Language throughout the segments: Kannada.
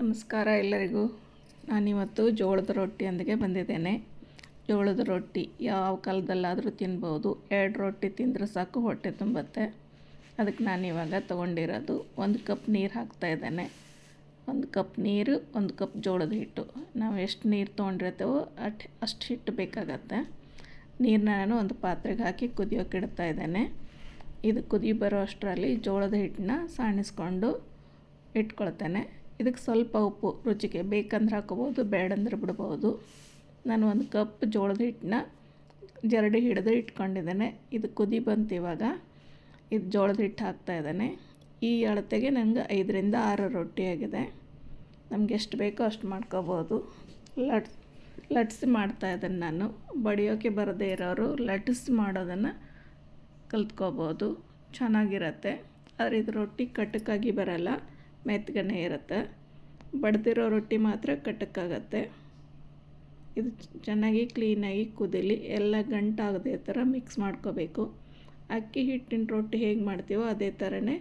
ನಮಸ್ಕಾರ ಎಲ್ಲರಿಗೂ. ನಾನಿವತ್ತು ಜೋಳದ ರೊಟ್ಟಿಯೊಂದಿಗೆ ಬಂದಿದ್ದೇನೆ. ಜೋಳದ ರೊಟ್ಟಿ ಯಾವ ಕಾಲದಲ್ಲಾದರೂ ತಿನ್ಬೋದು. ಎರಡು ರೊಟ್ಟಿ ತಿಂದರೆ ಸಾಕು, ಹೊಟ್ಟೆ ತುಂಬತ್ತೆ. ಅದಕ್ಕೆ ನಾನಿವಾಗ ತೊಗೊಂಡಿರೋದು ಒಂದು ಕಪ್ ನೀರು ಹಾಕ್ತಾ ಇದ್ದೇನೆ. ಒಂದು ಕಪ್ ನೀರು, ಒಂದು ಕಪ್ ಜೋಳದ ಹಿಟ್ಟು. ನಾವು ಎಷ್ಟು ನೀರು ತೊಗೊಂಡಿರ್ತೇವೋ ಅಷ್ಟು ಅಷ್ಟು ಹಿಟ್ಟು ಬೇಕಾಗತ್ತೆ. ನೀರನ್ನ ನಾನು ಒಂದು ಪಾತ್ರೆಗೆ ಹಾಕಿ ಕುದಿಯೋಕೆ ಇಡ್ತಾ ಇದ್ದೇನೆ. ಇದು ಕುದಿ ಬರೋ ಅಷ್ಟರಲ್ಲಿ ಜೋಳದ ಹಿಟ್ಟನ್ನ ಸಾಣಿಸ್ಕೊಂಡು ಇಟ್ಕೊಳ್ತೇನೆ. ಇದಕ್ಕೆ ಸ್ವಲ್ಪ ಉಪ್ಪು ರುಚಿಗೆ ಬೇಕಂದ್ರೆ ಹಾಕೋಬೋದು ಬೇಡಂದ್ರೆ ಬಿಡ್ಬೋದು. ನಾನು ಒಂದು ಕಪ್ ಜೋಳದ ಹಿಟ್ಟನ್ನ ಜರಡಿ ಹಿಡಿದು ಇಟ್ಕೊಂಡಿದ್ದೇನೆ. ಇದು ಕುದಿ ಬಂತು ಇವಾಗ. ಇದು ಜೋಳದ ಹಿಟ್ಟು ಹಾಕ್ತಾ ಇದ್ದೇನೆ. ಈ ಅಳತೆಗೆ ನನಗೆ ಐದರಿಂದ ಆರು ರೊಟ್ಟಿ ಆಗಿದೆ. ನಮ್ಗೆ ಎಷ್ಟು ಬೇಕೋ ಅಷ್ಟು ಮಾಡ್ಕೋಬೋದು. ಲಟ್ಸ್, ಲಟ್ಸಿ ಮಾಡ್ತಾಯಿದ್ದೇನೆ ನಾನು. ಬಡಿಯೋಕೆ ಬರದೇ ಇರೋರು ಲಟ್ಸ್ ಮಾಡೋದನ್ನು ಕಲ್ತ್ಕೋಬೋದು. ಚೆನ್ನಾಗಿರತ್ತೆ. ಆದರೆ ಇದು ರೊಟ್ಟಿ ಕಟ್ಟಕ್ಕಾಗಿ ಬರಲ್ಲ. ಮೆತ್ತಗನೆ ಇರುತ್ತೆ. ಬಡ್ದಿರೋ ರೊಟ್ಟಿ ಮಾತ್ರ ಕಟ್ಟೋಕ್ಕಾಗತ್ತೆ ಇದು ಚೆನ್ನಾಗಿ ಕ್ಲೀನಾಗಿ ಕುದೀಲಿ ಎಲ್ಲ ಗಂಟಾಗದೆ ಥರ ಮಿಕ್ಸ್ ಮಾಡ್ಕೋಬೇಕು. ಅಕ್ಕಿ ಹಿಟ್ಟಿನ ರೊಟ್ಟಿ ಹೇಗೆ ಮಾಡ್ತೀವೋ ಅದೇ ಥರನೇ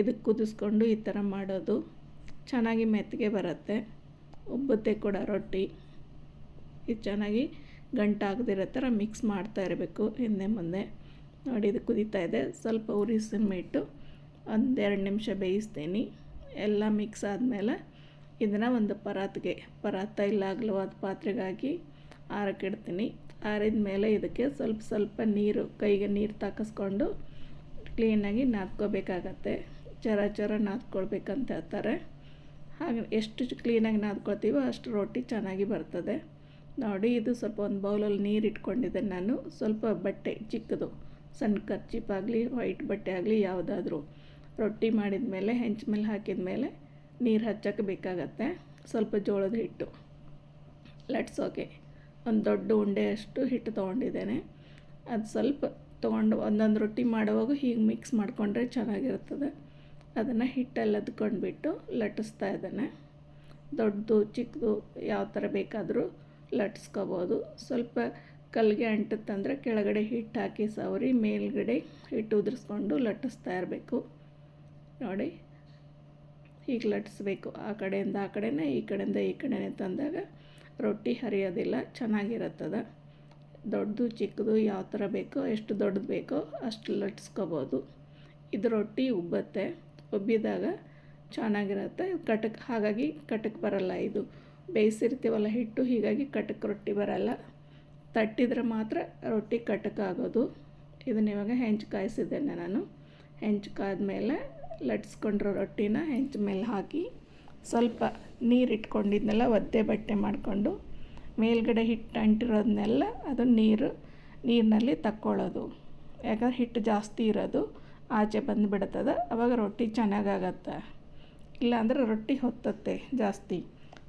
ಇದಕ್ಕೆ ಕುದಿಸ್ಕೊಂಡು ಈ ಥರ ಮಾಡೋದು ಚೆನ್ನಾಗಿ ಮೆತ್ತಗೆ ಬರುತ್ತೆ. ಉಬ್ಬುತ್ತೆ ಕೂಡ ರೊಟ್ಟಿ. ಇದು ಚೆನ್ನಾಗಿ ಗಂಟಾಗದಿರೋ ಥರ ಮಿಕ್ಸ್ ಮಾಡ್ತಾ ಇರಬೇಕು ಹಿಂದೆ ಮುಂದೆ. ನೋಡಿ, ಇದು ಕುದೀತಾ ಇದೆ. ಸ್ವಲ್ಪ ಉರಿ ಸಿಮ್ಮಿಟ್ಟು ಒಂದೆರಡು ನಿಮಿಷ ಬೇಯಿಸ್ತೀನಿ. ಎಲ್ಲ ಮಿಕ್ಸ್ ಆದಮೇಲೆ ಇದನ್ನು ಒಂದು ಪರಾತ್ಗೆ, ಪರಾತ ಇಲ್ಲ ಅಗಲವಾದ ಪಾತ್ರೆಗಾಗಿ ಆರಕ್ಕಿಡ್ತೀನಿ. ಆರಿದ ಮೇಲೆ ಇದಕ್ಕೆ ಸ್ವಲ್ಪ ಸ್ವಲ್ಪ ನೀರು, ಕೈಗೆ ನೀರು ತಾಕಿಸ್ಕೊಂಡು ಕ್ಲೀನಾಗಿ ನಾದ್ಕೋಬೇಕಾಗತ್ತೆ. ಚರ ಚರ ನಾದ್ಕೊಳ್ಬೇಕಂತ ಹೇಳ್ತಾರೆ. ಹಾಗೆ ಎಷ್ಟು ಕ್ಲೀನಾಗಿ ನಾದ್ಕೊಳ್ತೀವೋ ಅಷ್ಟು ರೊಟ್ಟಿ ಚೆನ್ನಾಗಿ ಬರ್ತದೆ. ನೋಡಿ, ಇದು ಸ್ವಲ್ಪ ಒಂದು ಬೌಲಲ್ಲಿ ನೀರು ಇಟ್ಕೊಂಡಿದ್ದೆ ನಾನು. ಸ್ವಲ್ಪ ಬಟ್ಟೆ ಚಿಕ್ಕದು, ಸಣ್ಣ ಕರ್ಚಿಪಾಗಲಿ ವೈಟ್ ಬಟ್ಟೆ ಆಗಲಿ, ಯಾವುದಾದ್ರೂ. ರೊಟ್ಟಿ ಮಾಡಿದ ಮೇಲೆ ಹೆಂಚ ಮೇಲೆ ಹಾಕಿದ ಮೇಲೆ ನೀರು ಹಚ್ಚಕ್ಕೆ ಬೇಕಾಗತ್ತೆ. ಸ್ವಲ್ಪ ಜೋಳದ ಹಿಟ್ಟು. ಲಟ್ಸೋಕೆ ಒಂದು ದೊಡ್ಡ ಉಂಡೆಯಷ್ಟು ಹಿಟ್ಟು ತೊಗೊಂಡಿದ್ದೇನೆ. ಅದು ಸ್ವಲ್ಪ ತೊಗೊಂಡು ಒಂದೊಂದು ರೊಟ್ಟಿ ಮಾಡುವಾಗ ಹೀಗೆ ಮಿಕ್ಸ್ ಮಾಡಿಕೊಂಡ್ರೆ ಚೆನ್ನಾಗಿರ್ತದೆ. ಅದನ್ನು ಹಿಟ್ಟಲ್ಲಿ ಅದ್ಕೊಂಡ್ಬಿಟ್ಟು ಲಟ್ಟಿಸ್ತಾ ಇದ್ದೇನೆ. ದೊಡ್ಡದು, ಚಿಕ್ಕದು ಯಾವ ಥರ ಬೇಕಾದರೂ ಲಟ್ಸ್ಕೋಬೋದು ಸ್ವಲ್ಪ ಕಲ್ಲಿಗೆ ಅಂಟುತ್ತಂದರೆ ಕೆಳಗಡೆ ಹಿಟ್ಟು ಹಾಕಿ ಸವರಿ, ಮೇಲ್ಗಡೆ ಹಿಟ್ಟು ಉದುರಿಸ್ಕೊಂಡು ಲಟ್ಟಿಸ್ತಾ ಇರಬೇಕು. ನೋಡಿ, ಹೀಗೆ ಲಟ್ಟಿಸ್ಬೇಕು. ಆ ಕಡೆಯಿಂದ ಆ ಕಡೆನೇ, ಈ ಕಡೆಯಿಂದ ಈ ಕಡೆನೇ ತಂದಾಗ ರೊಟ್ಟಿ ಹರಿಯೋದಿಲ್ಲ, ಚೆನ್ನಾಗಿರುತ್ತದ. ದೊಡ್ಡದು, ಚಿಕ್ಕದು ಯಾವ ಥರ ಬೇಕೋ, ಎಷ್ಟು ದೊಡ್ಡದು ಬೇಕೋ ಅಷ್ಟು ಲಟ್ಸ್ಕೋಬೋದು ಇದು ರೊಟ್ಟಿ ಉಬ್ಬತ್ತೆ. ಉಬ್ಬಿದಾಗ ಚೆನ್ನಾಗಿರುತ್ತೆ. ಕಟಕ್, ಹಾಗಾಗಿ ಕಟಕ್ ಬರಲ್ಲ ಇದು. ಬೇಯಿಸಿರ್ತೀವಲ್ಲ ಹಿಟ್ಟು, ಹೀಗಾಗಿ ಕಟಕ್ ರೊಟ್ಟಿ ಬರಲ್ಲ. ತಟ್ಟಿದ್ರೆ ಮಾತ್ರ ರೊಟ್ಟಿ ಕಟಕ್ ಆಗೋದು. ಇದನ್ನ ಇವಾಗ ಹೆಂಚು ಕಾಯಿಸಿದ್ದೇನೆ ನಾನು. ಹೆಂಚು ಕಾದ್ಮೇಲೆ ಲಟ್ಸ್ಕೊಂಡಿರೋ ರೊಟ್ಟಿನ ಹೆಂಚ ಮೇಲೆ ಹಾಕಿ ಸ್ವಲ್ಪ ನೀರು ಇಟ್ಕೊಂಡಿದ್ನೆಲ್ಲ ಒದ್ದೆ ಬಟ್ಟೆ ಮಾಡಿಕೊಂಡು ಮೇಲ್ಗಡೆ ಹಿಟ್ಟು ಅಂಟಿರೋದನ್ನೆಲ್ಲ ಅದು ನೀರು, ನೀರಿನಲ್ಲಿ ತಕ್ಕೊಳ್ಳೋದು. ಯಾಕಂದ್ರೆ ಹಿಟ್ಟು ಜಾಸ್ತಿ ಇರೋದು, ಆಚೆ ಬಂದುಬಿಡುತ್ತದೆ ಅವಾಗ ರೊಟ್ಟಿ ಚೆನ್ನಾಗಾಗತ್ತೆ. ಇಲ್ಲಾಂದ್ರೆ ರೊಟ್ಟಿ ಹೊತ್ತತ್ತೆ ಜಾಸ್ತಿ.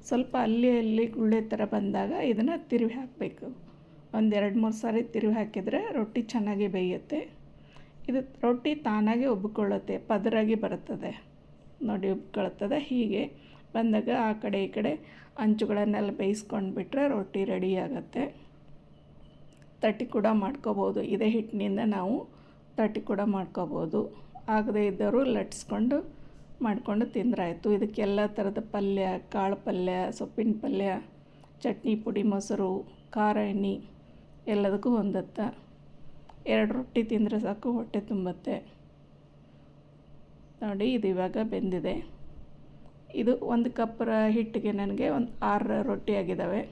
ಸ್ವಲ್ಪ ಅಲ್ಲಿ ಅಲ್ಲಿ ಗುಳ್ಳೆ ಥರ ಬಂದಾಗ ಇದನ್ನು ತಿರುವಿ ಹಾಕಬೇಕು. ಒಂದೆರಡು ಮೂರು ಸಾರಿ ತಿರುವಿ ಹಾಕಿದರೆ ರೊಟ್ಟಿ ಚೆನ್ನಾಗಿ ಬೇಯುತ್ತೆ. ಇದು ರೊಟ್ಟಿ ತಾನಾಗೆ ಉಬ್ಬಿಕೊಳ್ಳುತ್ತೆ ಪದರಾಗಿ ಬರುತ್ತದೆ. ನೋಡಿ ಉಬ್ಕೊಳ್ತದೆ ಹೀಗೆ ಬಂದಾಗ ಆ ಕಡೆ ಈ ಕಡೆ ಅಂಚುಗಳನ್ನೆಲ್ಲ ಬೇಯಿಸ್ಕೊಂಡು ಬಿಟ್ಟರೆ ರೊಟ್ಟಿ ರೆಡಿ ಆಗುತ್ತೆ. ತಟ್ಟಿ ಕೂಡ ಮಾಡ್ಕೋಬೋದು. ಇದೇ ಹಿಟ್ಟಿನಿಂದ ನಾವು ತಟ್ಟಿ ಕೂಡ ಮಾಡ್ಕೋಬೋದು. ಆಗದೇ ಇದ್ದವರು ಲಟ್ಸ್ಕೊಂಡು ಮಾಡಿಕೊಂಡು ತಿಂದ್ರಾಯಿತು. ಇದಕ್ಕೆಲ್ಲ ಥರದ ಪಲ್ಯ, ಕಾಳು ಪಲ್ಯ, ಸೊಪ್ಪಿನ ಪಲ್ಯ, ಚಟ್ನಿ, ಪುಡಿ, ಮೊಸರು, ಖಾರ, ಎಣ್ಣೆ ಎಲ್ಲದಕ್ಕೂ ಹೊಂದುತ್ತೆ ಎರಡು ರೊಟ್ಟಿ ತಿಂದರೆ ಸಾಕು, ಹೊಟ್ಟೆ ತುಂಬುತ್ತೆ. ನೋಡಿ, ಇದು ಇವಾಗ ಬೆಂದಿದೆ. ಇದು ಒಂದು ಕಪ್ ಹಿಟ್ಟಿಗೆ ನನಗೆ ಒಂದು ಆರು ರೊಟ್ಟಿ ಆಗಿದ್ದಾವೆ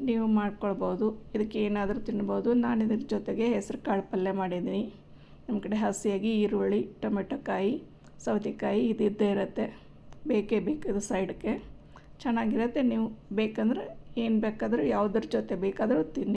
ನೀವು ಮಾಡ್ಕೊಳ್ಬೋದು. ಇದಕ್ಕೆ ಏನಾದರೂ ತಿನ್ಬೋದು. ನಾನು ಇದ್ರ ಜೊತೆಗೆ ಹೆಸರು ಕಾಳು ಪಲ್ಯ ಮಾಡಿದ್ದೀನಿ. ನಮ್ಮ ಕಡೆ ಹಸಿಯಾಗಿ ಈರುಳ್ಳಿ, ಟೊಮೆಟೊ ಕಾಯಿ, ಸೌತೆಕಾಯಿ ಇದಿದ್ದೇ ಇರುತ್ತೆ. ಬೇಕೇ ಬೇಕು ಇದು ಸೈಡ್ಗೆ. ಚೆನ್ನಾಗಿರುತ್ತೆ. ನೀವು ಬೇಕಂದ್ರೆ ಏನು ಬೇಕಾದರೂ ಯಾವುದ್ರ ಜೊತೆ ಬೇಕಾದರೂ ತಿನ್ನಿ.